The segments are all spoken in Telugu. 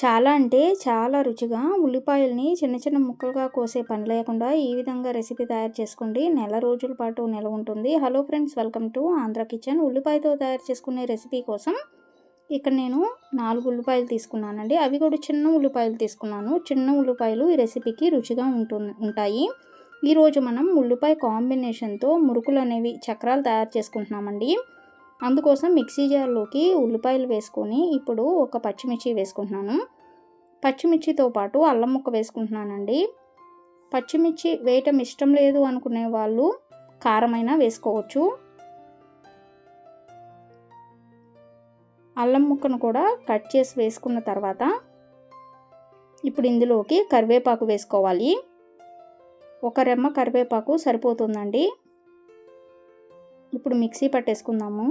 చాలా అంటే చాలా రుచిగా ఉల్లిపాయల్ని చిన్న చిన్న ముక్కలుగా కోసే పని లేకుండా ఈ విధంగా రెసిపీ తయారు చేసుకోండి. నెల రోజుల పాటు నిలవ ఉంటుంది. Hello friends welcome to Andhra kitchen. ఉల్లిపాయతో తయారు చేసుకునే రెసిపీ కోసం ఇక్కడ నేను నాలుగు ఉల్లిపాయలు తీసుకున్నానండి. అవి కూడా చిన్న ఉల్లిపాయలు తీసుకున్నాను. చిన్న ఉల్లిపాయలు ఈ రెసిపీకి రుచిగా ఉంటు ఉంటాయి. ఈరోజు మనం ఉల్లిపాయ కాంబినేషన్తో మురుకులు అనేవి చక్రాలు తయారు చేసుకుంటున్నామండి. అందుకోసం మిక్సీ జార్లోకి ఉల్లిపాయలు వేసుకొని ఇప్పుడు ఒక పచ్చిమిర్చి వేసుకుంటున్నాను. పచ్చిమిర్చితో పాటు అల్లం ముక్క వేసుకుంటున్నానండి. పచ్చిమిర్చి వేయటం ఇష్టం లేదు అనుకునే వాళ్ళు కారమైనా వేసుకోవచ్చు. అల్లం ముక్కను కూడా కట్ చేసి వేసుకున్న తర్వాత ఇప్పుడు ఇందులోకి కరివేపాకు వేసుకోవాలి. ఒక రెమ్మ కరివేపాకు సరిపోతుందండి. ఇప్పుడు మిక్సీ పట్టేసుకుందాము.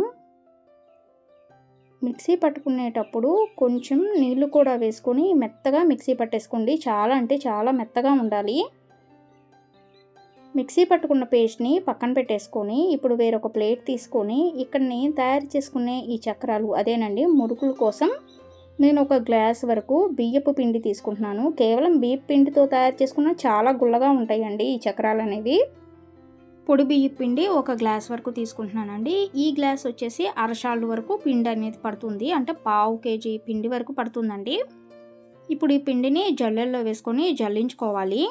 మిక్సీ పట్టుకునేటప్పుడు కొంచెం నీళ్ళు కూడా వేసుకొని మెత్తగా మిక్సీ పట్టేసుకోండి. చాలా అంటే చాలా మెత్తగా ఉండాలి. మిక్సీ పట్టుకున్న పేస్ట్ని పక్కన పెట్టేసుకొని ఇప్పుడు వేరొక ప్లేట్ తీసుకొని ఇక్కడ నేను తయారు చేసుకునే ఈ చక్రాలు అదేనండి. మురుకుల కోసం నేను ఒక గ్లాస్ వరకు బియ్యపు పిండి తీసుకుంటున్నాను. కేవలం బియ్యపు పిండితో తయారు చేసుకున్న చాలా గుల్లగా ఉంటాయండి ఈ చక్రాలు అనేవి పొడి బియ్య పిండి ఒక గ్లాస్ వరకు తీసుకుంటున్నానండి. ఈ గ్లాస్ వచ్చేసి అరషాళ్ళు వరకు పిండి అనేది పడుతుంది. అంటే పావు కేజీ పిండి వరకు పడుతుందండి. ఇప్పుడు ఈ పిండిని జల్లెల్లో వేసుకొని జల్లించుకోవాలి.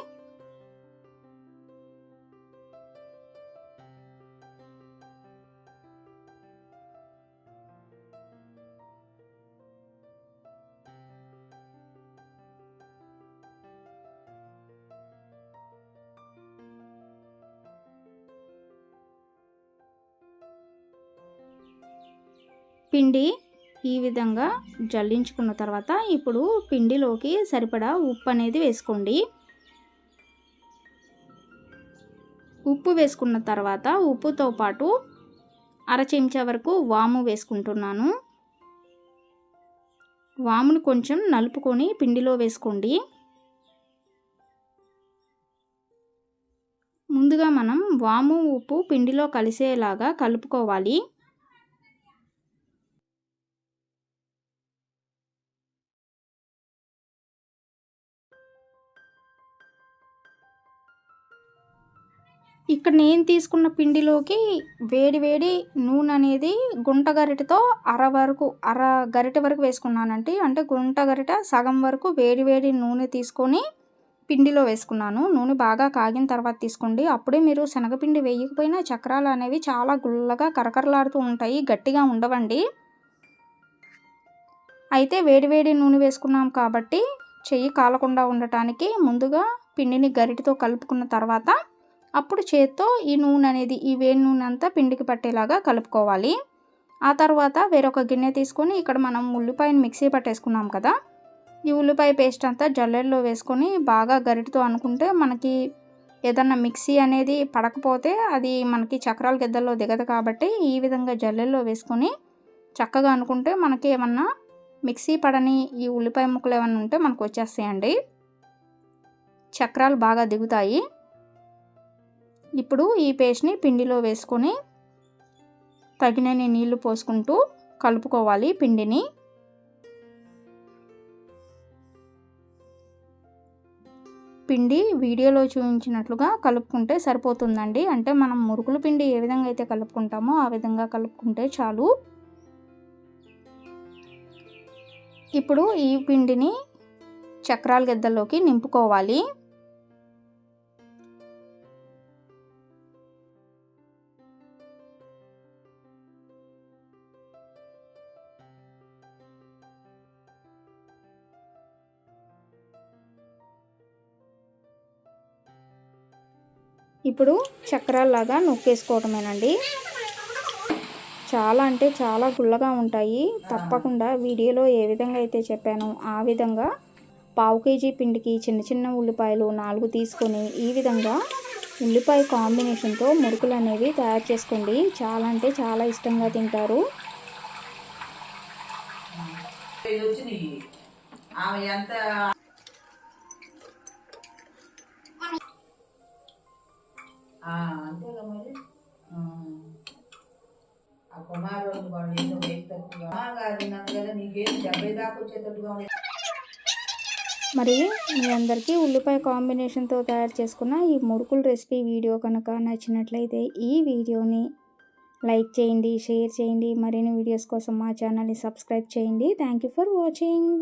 పిండి ఈ విధంగా జల్లించుకున్న తర్వాత ఇప్పుడు పిండిలోకి సరిపడా ఉప్పు అనేది వేసుకోండి. ఉప్పు వేసుకున్న తర్వాత ఉప్పుతో పాటు అర చెంచా వరకు వాము వేసుకుంటున్నాను. వామును కొంచెం నలుపుకొని పిండిలో వేసుకోండి. ముందుగా మనం వాము ఉప్పు పిండిలో కలిసేలాగా కలుపుకోవాలి. ఇక్కడ నేను తీసుకున్న పిండిలోకి వేడి వేడి నూనె అనేది గుంట గరిటతో అర వరకు అర గరిట వరకు వేసుకున్నానండి. అంటే గుంట గరిట సగం వరకు వేడి వేడి నూనె తీసుకొని పిండిలో వేసుకున్నాను. నూనె బాగా కాగిన తర్వాత తీసుకోండి. అప్పుడే మీరు శనగపిండి వేయకపోయినా చక్రాలు అనేవి చాలా గుల్లగా కరకరలాడుతూ ఉంటాయి గట్టిగా ఉండవండి. అయితే వేడివేడి నూనె వేసుకున్నాం కాబట్టి చెయ్యి కాలకుండా ఉండటానికి ముందుగా పిండిని గరిటితో కలుపుకున్న తర్వాత అప్పుడు చేత్తో ఈ నూనె అనేది ఈ వేడి నూనె అంతా పిండికి పట్టేలాగా కలుపుకోవాలి. ఆ తర్వాత వేరొక గిన్నె తీసుకొని ఇక్కడ మనం ఉల్లిపాయను మిక్సీ పట్టేసుకున్నాం కదా. ఈ ఉల్లిపాయ పేస్ట్ అంతా జల్లెల్లో వేసుకొని బాగా గరిటితో అనుకుంటే మనకి ఏదన్నా మిక్సీ అనేది పడకపోతే అది మనకి చక్రాల గిద్దల్లో దిగదు కాబట్టి ఈ విధంగా జల్లెల్లో వేసుకొని చక్కగా అనుకుంటే మనకి ఏమన్నా మిక్సీ పడని ఈ ఉల్లిపాయ ముక్కలు ఏమన్నా ఉంటే మనకు వచ్చేస్తాయండి. చక్రాలు బాగా దిగుతాయి. ఇప్పుడు ఈ పేస్ట్ని పిండిలో వేసుకొని తగినన్ని నీళ్ళు పోసుకుంటూ కలుపుకోవాలి పిండిని. పిండి వీడియోలో చూపించినట్లుగా కలుపుకుంటే సరిపోతుందండి. అంటే మనం మురుకుల పిండి ఏ విధంగా అయితే కలుపుకుంటామో ఆ విధంగా కలుపుకుంటే చాలు. ఇప్పుడు ఈ పిండిని చక్రాల గెద్దల్లోకి నింపుకోవాలి. ఇప్పుడు చక్రాల్లాగా నొక్కేసుకోవటమేనండి. చాలా అంటే చాలా గుల్లగా ఉంటాయి. తప్పకుండా వీడియోలో ఏ విధంగా అయితే చెప్పానో ఆ విధంగా పావు కేజీ పిండికి చిన్న చిన్న ఉల్లిపాయలు నాలుగు తీసుకొని ఈ విధంగా ఉల్లిపాయ కాంబినేషన్తో మురుకులు అనేవి తయారు చేసుకోండి. చాలా అంటే చాలా ఇష్టంగా తింటారు. కుమారుడు ఏదో నీకేం డెబ్బై దాకా వచ్చేటట్టుగా ఉంది. మరి మీ అందరికీ ఉల్లిపాయ కాంబినేషన్తో తయారు చేసుకున్న ఈ మురుకుల రెసిపీ వీడియో కనుక నచ్చినట్లయితే ఈ వీడియోని లైక్ చేయండి షేర్ చేయండి. మరిన్ని వీడియోస్ కోసం మా ఛానల్ని సబ్స్క్రైబ్ చేయండి. Thank you for watching